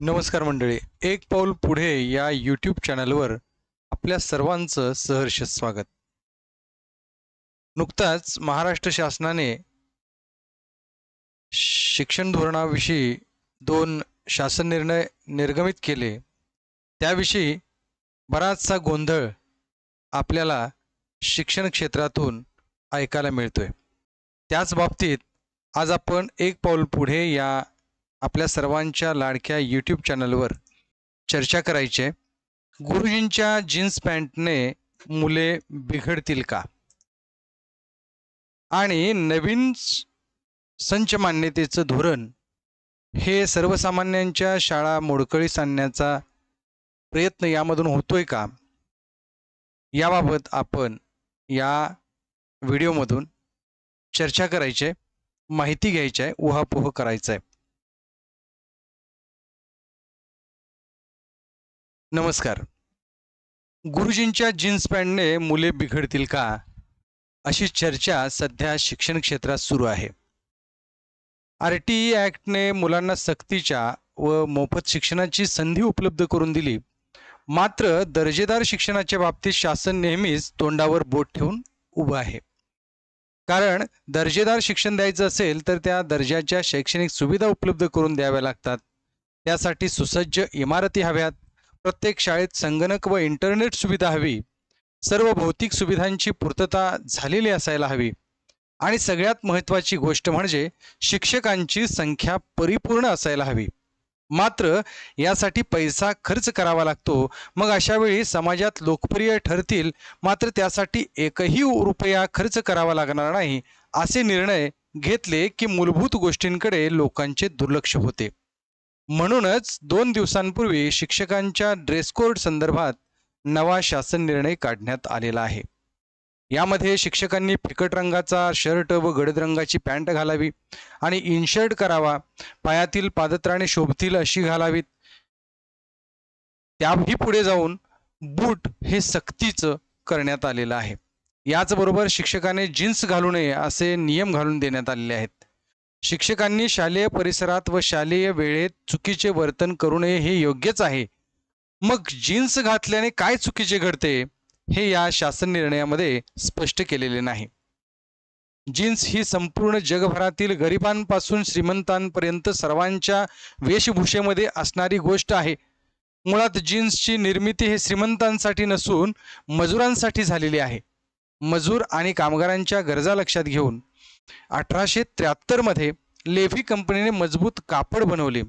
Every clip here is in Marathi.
नमस्कार मंडळी. एक पाऊल पुढे या यूट्यूब चॅनलवर आपल्या सर्वांचं सहर्ष स्वागत. नुकताच महाराष्ट्र शासनाने शिक्षण धोरणाविषयी दोन शासन निर्णय निर्गमित केले. त्याविषयी बराचसा गोंधळ आपल्याला शिक्षण क्षेत्रातून ऐकायला मिळतोय. त्याच बाबतीत आज आपण एक पाऊल पुढे या आपल्या सर्वांच्या लाडक्या यूट्यूब चॅनलवर चर्चा करायची. आहे गुरुजींच्या जीन्स पॅन्टने मुले बिघडतील का? आणि नवीन संच मान्यतेचं धोरण हे सर्वसामान्यांच्या शाळा मोडकळीस आणण्याचा प्रयत्न यामधून होतोय का? याबाबत आपण या व्हिडिओमधून चर्चा करायची आहे माहिती घ्यायची आहे उहापोह करायचं आहे. नमस्कार. गुरुजींच्या जीन्स पॅन्टने मुले बिघडतील का? अशी चर्चा सध्या शिक्षण क्षेत्रात सुरू आहे. आर टी ई ॲक्टने मुलांना सक्तीच्या व मोफत शिक्षणाची संधी उपलब्ध करून दिली. मात्र दर्जेदार शिक्षणाच्या बाबतीत शासन नेहमीच तोंडावर बोट ठेवून उभं आहे. कारण दर्जेदार शिक्षण द्यायचं असेल तर त्या दर्जाच्या शैक्षणिक सुविधा उपलब्ध करून द्याव्या लागतात. त्यासाठी सुसज्ज इमारती हव्यात. प्रत्येक शाळेत संगणक व इंटरनेट सुविधा हवी. सर्व भौतिक सुविधांची पूर्तता झालेली असायला हवी. आणि सगळ्यात महत्त्वाची गोष्ट म्हणजे शिक्षकांची संख्या परिपूर्ण असायला हवी. मात्र यासाठी पैसा खर्च करावा लागतो. मग अशा वेळी समाजात लोकप्रिय ठरतील मात्र त्यासाठी एकही रुपया खर्च करावा लागणार नाही असे निर्णय घेतले की मूलभूत गोष्टींकडे लोकांचे दुर्लक्ष होते. म्हणूनच दोन दिवसांपूर्वी शिक्षकांच्या ड्रेस कोड संदर्भात नवा शासन निर्णय काढण्यात आलेला आहे. यामध्ये शिक्षकांनी फिकट रंगाचा शर्ट व गडद रंगाची पॅन्ट घालावी आणि इनशर्ट करावा पायातील पादत्राणे शोभतील अशी घालावीत. त्याही पुढे जाऊन बूट हे सक्तीचं करण्यात आलेलं आहे. याचबरोबर शिक्षकाने जीन्स घालू नये असे नियम घालून देण्यात आलेले आहेत. शिक्षकांनी शालेय परिसरात व शालेय वेळेत चुकीचे वर्तन करू नये हे योग्यच आहे. मग जीन्स घातल्याने काय चुकीचे घडते? हे या शासन निर्णयामध्ये स्पष्ट केलेले नाही. जीन्स ही संपूर्ण जगभरातील गरिबांपासून श्रीमंतांपर्यंत सर्वांच्या वेशभूषेमध्ये असणारी गोष्ट आहे. मुळात जीन्सची निर्मिती हे श्रीमंतांसाठी नसून मजुरांसाठी झालेली आहे. मजूर आणि कामगारांच्या गरजा लक्षात घेऊन अठराशे त्र्याहत्तरमध्ये लेव्ही कंपनीने मजबूत कापड बनवले.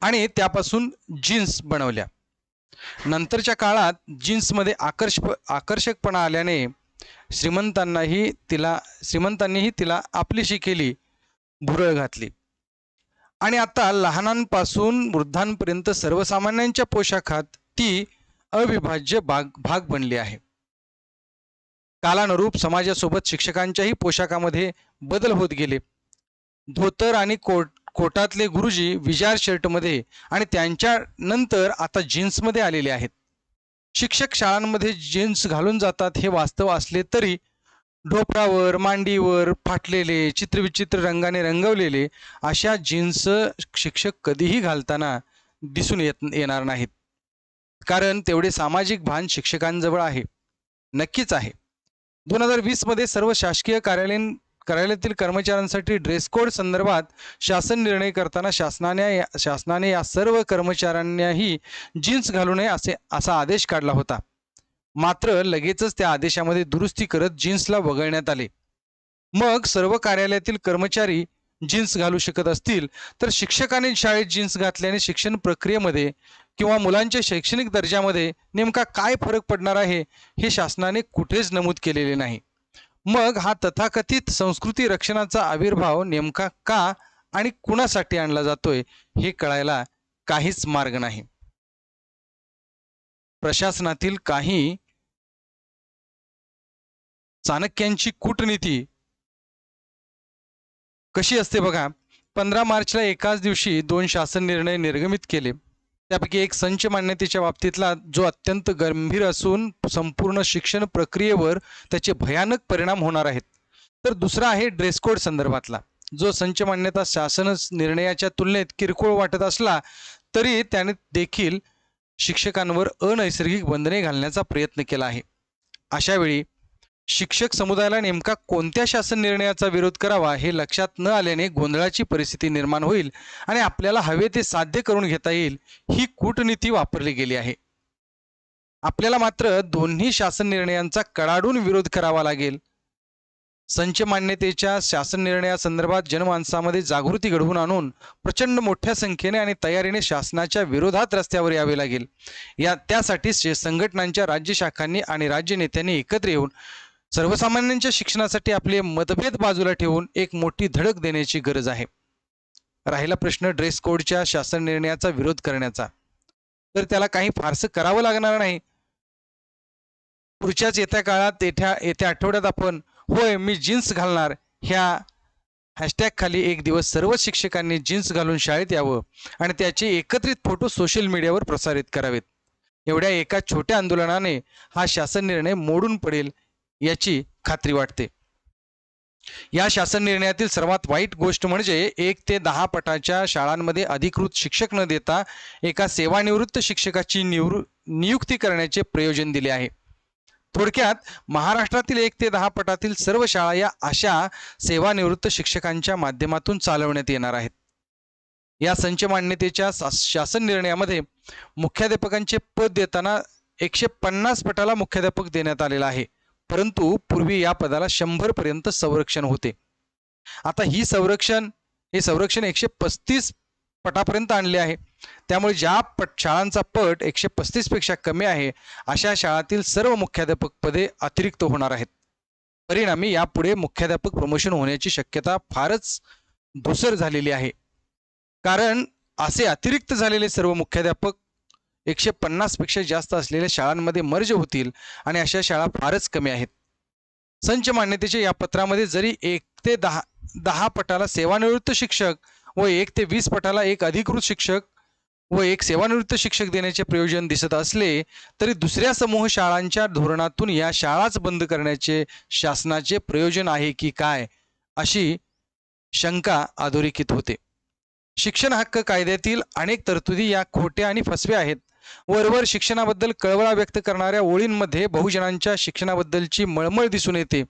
आणि त्यापासून जीन्स बनवल्या. नंतरच्या काळात जीन्समध्ये आकर्ष आकर्षकपणा आल्याने श्रीमंतांनाही तिला श्रीमंतांनीही तिला आपलीशी केली भुरळ घातली. आणि आता लहानांपासून वृद्धांपर्यंत सर्वसामान्यांच्या पोशाखात ती अविभाज्य भाग भाग बनली आहे. कालानुरूप समाजासोबत शिक्षकांच्याही पोशाखामध्ये बदल होत गेले. धोतर आणि कोट कोटातले गुरुजी विजार शर्टमध्ये आणि त्यांच्या नंतर आता जीन्समध्ये आलेले आहेत. शिक्षक शाळांमध्ये जीन्स घालून जातात हे वास्तव असले तरी ढोपरावर मांडीवर फाटलेले चित्रविचित्र रंगाने रंगवलेले अशा जीन्स शिक्षक कधीही घालताना दिसून येत येणार नाहीत. कारण तेवढे सामाजिक भान शिक्षकांजवळ आहे. नक्कीच आहे. दोन हजार वीसमध्ये सर्व शासकीय कार्यालयीन कार्यालयातील कर्मचाऱ्यांसाठी ड्रेस कोड संदर्भात शासन निर्णय करताना शासनाने या- शासनाने या सर्व कर्मचाऱ्यांनाही जीन्स घालू नये असे असा आदेश काढला होता. मात्र लगेचच त्या आदेशामध्ये दुरुस्ती करत जीन्सला वगळण्यात आले. मग सर्व कार्यालयातील कर्मचारी जीन्स घालू शकत असतील तर शिक्षकाने शाळेत जीन्स घातल्याने शिक्षण प्रक्रियेमध्ये किंवा मुलांच्या शैक्षणिक दर्जामध्ये नेमका काय फरक पडणार आहे हे शासनाने कुठेच नमूद केलेले नाही. मग हा तथाकथित संस्कृती रक्षणाचा आविर्भाव नेमका का आणि कुणासाठी आणला जातोय हे कळायला काहीच मार्ग नाही. प्रशासनातील काही चाणक्यांची कूटनीती कशी असते बघा पंधरा मार्चला एकाच दिवशी दोन शासन निर्णय निर्गमित केले. त्यापैकी एक संच मान्यतेच्या बाबतीतला जो अत्यंत गंभीर असून संपूर्ण शिक्षण प्रक्रियेवर त्याचे भयानक परिणाम होणार आहेत. तर दुसरा आहे ड्रेस कोड संदर्भातला. जो संच मान्यता शासन निर्णयाच्या तुलनेत किरकोळ वाटत असला तरी त्याने देखील शिक्षकांवर अनैसर्गिक बंधने घालण्याचा प्रयत्न केला आहे. अशावेळी शिक्षक समुदायाला नेमका कोणत्या शासन निर्णयाचा विरोध करावा हे लक्षात न आल्याने गोंधळाची परिस्थिती निर्माण होईल आणि आपल्याला हवे ते साध्य करून घेता येईल ही कूटनीती वापरली गेली आहे. आपल्याला मात्र दोन्ही शासन निर्णयांचा कडाडून विरोध करावा लागेल. संच मान्यतेच्या शासन निर्णयासंदर्भात जनमानसामध्ये जागृती घडवून आणून प्रचंड मोठ्या संख्येने आणि तयारीने शासनाच्या विरोधात रस्त्यावर यावे लागेल. या त्यासाठी संघटनांच्या राज्य शाखांनी आणि राज्य नेत्यांनी एकत्र येऊन सर्वसामान्यांच्या शिक्षणासाठी आपले मतभेद बाजूला ठेवून एक मोठी धडक देण्याची गरज आहे. राहिला प्रश्न ड्रेस कोडच्या शासन निर्णयाचा विरोध करण्याचा. तर त्याला काही फारसं करावं लागणार नाही. पुढच्याच येत्या काळात येत्या येत्या आठवड्यात आपण होय मी जीन्स घालणार. ह्या हॅशटॅग खाली एक दिवस सर्व शिक्षकांनी जीन्स घालून शाळेत यावं आणि त्याचे एकत्रित फोटो सोशल मीडियावर प्रसारित करावेत. एवढ्या एका छोट्या आंदोलनाने हा शासन निर्णय मोडून पडेल याची खात्री वाटते. या शासन निर्णयातील सर्वात वाईट गोष्ट म्हणजे एक ते दहा पटाच्या शाळांमध्ये अधिकृत शिक्षक न देता एका सेवानिवृत्त शिक्षकाची निवृ नियुक्ती करण्याचे प्रयोजन दिले आहे. थोडक्यात महाराष्ट्रातील एक ते दहा पटातील सर्व शाळा या अशा सेवानिवृत्त शिक्षकांच्या माध्यमातून चालवण्यात येणार आहेत. या संच मान्यतेच्या शासन निर्णयामध्ये मुख्याध्यापकांचे पद देताना एकशे पन्नास पटाला मुख्याध्यापक देण्यात आलेला आहे. परंतु पूर्वी या पदाला शंभर पर्यंत संरक्षण होते. आता ही संरक्षण हे संरक्षण एकशे पस्तीस पटापर्यंत आणले आहे. त्यामुळे ज्या पट शाळांचा पट एकशे पस्तीसपेक्षा कमी आहे अशा शाळातील सर्व मुख्याध्यापक पदे अतिरिक्त होणार आहेत. परिणामी यापुढे मुख्याध्यापक प्रमोशन होण्याची शक्यता फारच धुसर झालेली आहे. कारण असे अतिरिक्त झालेले सर्व मुख्याध्यापक एकशे पन्नासपेक्षा जास्त असलेल्या शाळांमध्ये मर्ज होतील आणि अशा शाळा फारच कमी आहेत. संच मान्यतेच्या या पत्रामध्ये जरी एक ते दहा दहा पटाला सेवानिवृत्त शिक्षक व एक ते वीस पटाला एक अधिकृत शिक्षक व एक सेवानिवृत्त शिक्षक देण्याचे प्रयोजन दिसत असले तरी दुसऱ्या समूह शाळांच्या धोरणातून या शाळाच बंद करण्याचे शासनाचे प्रयोजन आहे की काय अशी शंका अधोरेखित होते. शिक्षण हक्क कायद्यातील अनेक तरतुदी या खोट्या आणि फसव्या आहेत. वरवर शिक्षणाबद्दल कळवळा व्यक्त करणाऱ्या ओळींमध्ये बहुजनांच्या शिक्षणाबद्दलची मळमळ दिसून येते.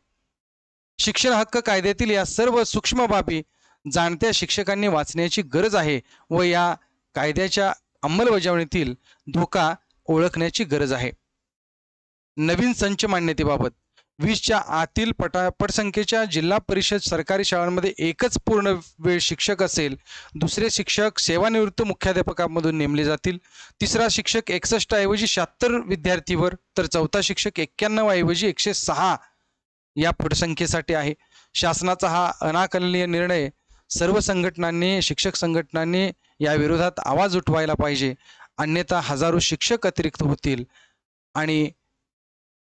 शिक्षण हक्क कायद्यातील या सर्व सूक्ष्म बाबी जाणत्या शिक्षकांनी वाचण्याची गरज आहे व या कायद्याच्या अंमलबजावणीतील धोका ओळखण्याची गरज आहे. नवीन संच मान्यतेबाबत वीसच्या आतील पटा पटसंख्येच्या जिल्हा परिषद सरकारी शाळांमध्ये एकच पूर्ण वेळ शिक्षक असेल. दुसरे शिक्षक सेवानिवृत्त मुख्याध्यापकामधून नेमले जातील. तिसरा शिक्षक एकसष्ट ऐवजी शहात्तर विद्यार्थीवर तर चौथा शिक्षक एक्क्याण्णव ऐवजी एकशे सहा या पटसंख्येसाठी आहे. शासनाचा हा अनाकलनीय निर्णय सर्व संघटनांनी शिक्षक संघटनांनी या विरोधात आवाज उठवायला पाहिजे. अन्यथा हजारो शिक्षक अतिरिक्त होतील. आणि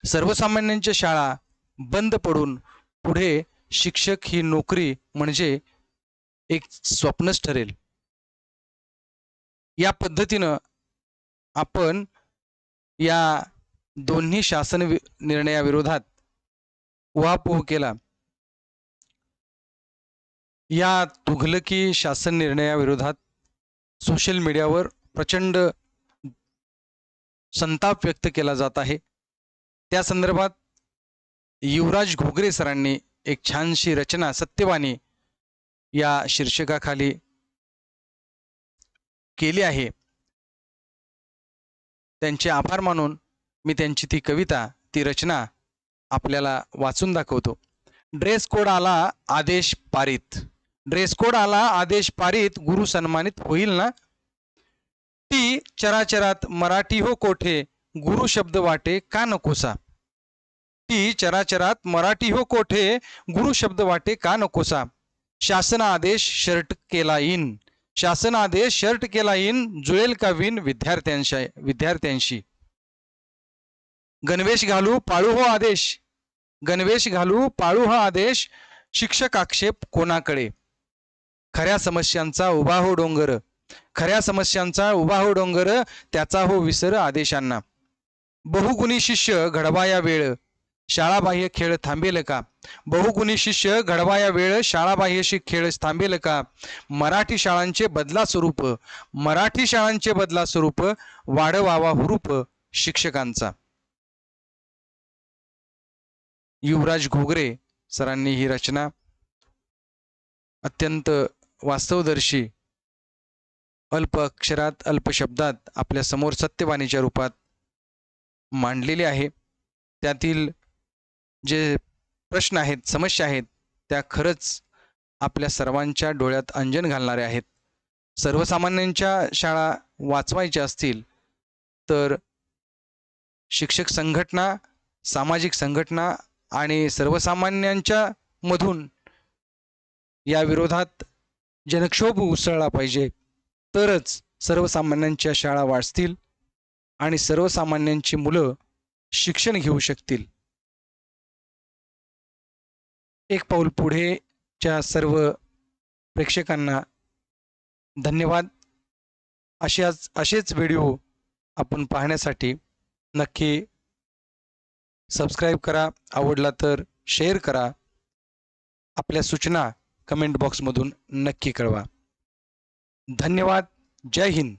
सर्वसामान्यांच्या शाळा बंद पडून पुढे शिक्षक ही नोकरी म्हणजे एक स्वप्नच ठरेल. या पद्धतीनं आपण या दोन्ही शासन निर्णयाविरोधात उहापोह केला. या तुघलकी शासन निर्णयाविरोधात सोशल मीडियावर प्रचंड संताप व्यक्त केला जात आहे. त्या संदर्भात युवराज घोगरे सरांनी एक छानशी रचना सत्यवाणी या शीर्षकाखाली केली आहे. त्यांचे आभार मानून मी त्यांची ती कविता ती रचना आपल्याला वाचून दाखवतो. ड्रेस कोड आला आदेश पारित. ड्रेस कोड आला आदेश पारित गुरु सन्मानित होईल ना? ती चराचरात मराठी हो कोठे? गुरु शब्द वाटे का नकोसा? ती चराचरात मराठी हो कोठे? गुरु शब्द वाटे का नकोसा? शासन आदेश शर्ट केला इन. शासन आदेश शर्ट केला इन जुळेल का विन विद्यार्थ्यांशी विद्यार्थ्यांशी? गणवेश घालू पाळू हो आदेश. गणवेश घालू पाळू हा आदेश शिक्षक आक्षेप कोणाकडे? खऱ्या समस्यांचा उभा हो डोंगर. खऱ्या समस्यांचा उभा हो डोंगर त्याचा हो विसर आदेशांना. बहुगुणी शिष्य घडवाया वेळ शाळाबाह्य खेळ थांबेल का? बहुगुणी शिष्य घडवाया वेळ शाळाबाह्यशी खेळ थांबेल का? मराठी शाळांचे बदला स्वरूप मराठी शाळांचे बदला स्वरूप वाढवावा हुरूप शिक्षकांचा. युवराज घोगरे सरांनी ही रचना अत्यंत वास्तवदर्शी अल्प अक्षरात अल्प शब्दात आपल्यासमोर सत्यवाणीच्या रूपात मांडलेली आहे. त्यातील जे प्रश्न आहेत समस्या आहेत त्या खरंच आपल्या सर्वांच्या डोळ्यात अंजन घालणाऱ्या आहेत. सर्वसामान्यांच्या शाळा वाचवायच्या असतील तर शिक्षक संघटना सामाजिक संघटना आणि सर्वसामान्यांच्या मधून या विरोधात जनक्षोभ उसळला पाहिजे. तरच सर्वसामान्यांच्या शाळा वाचतील. आणि सर्वसामान्यांची मुलं शिक्षण घेऊ शकतील. एक पाऊल पुढेच्या सर्व प्रेक्षकांना धन्यवाद. अशाच असेच व्हिडिओ आपण पाहण्यासाठी नक्की सबस्क्राईब करा आवडला तर शेअर करा. आपल्या सूचना कमेंट बॉक्समधून नक्की कळवा. धन्यवाद. जय हिंद.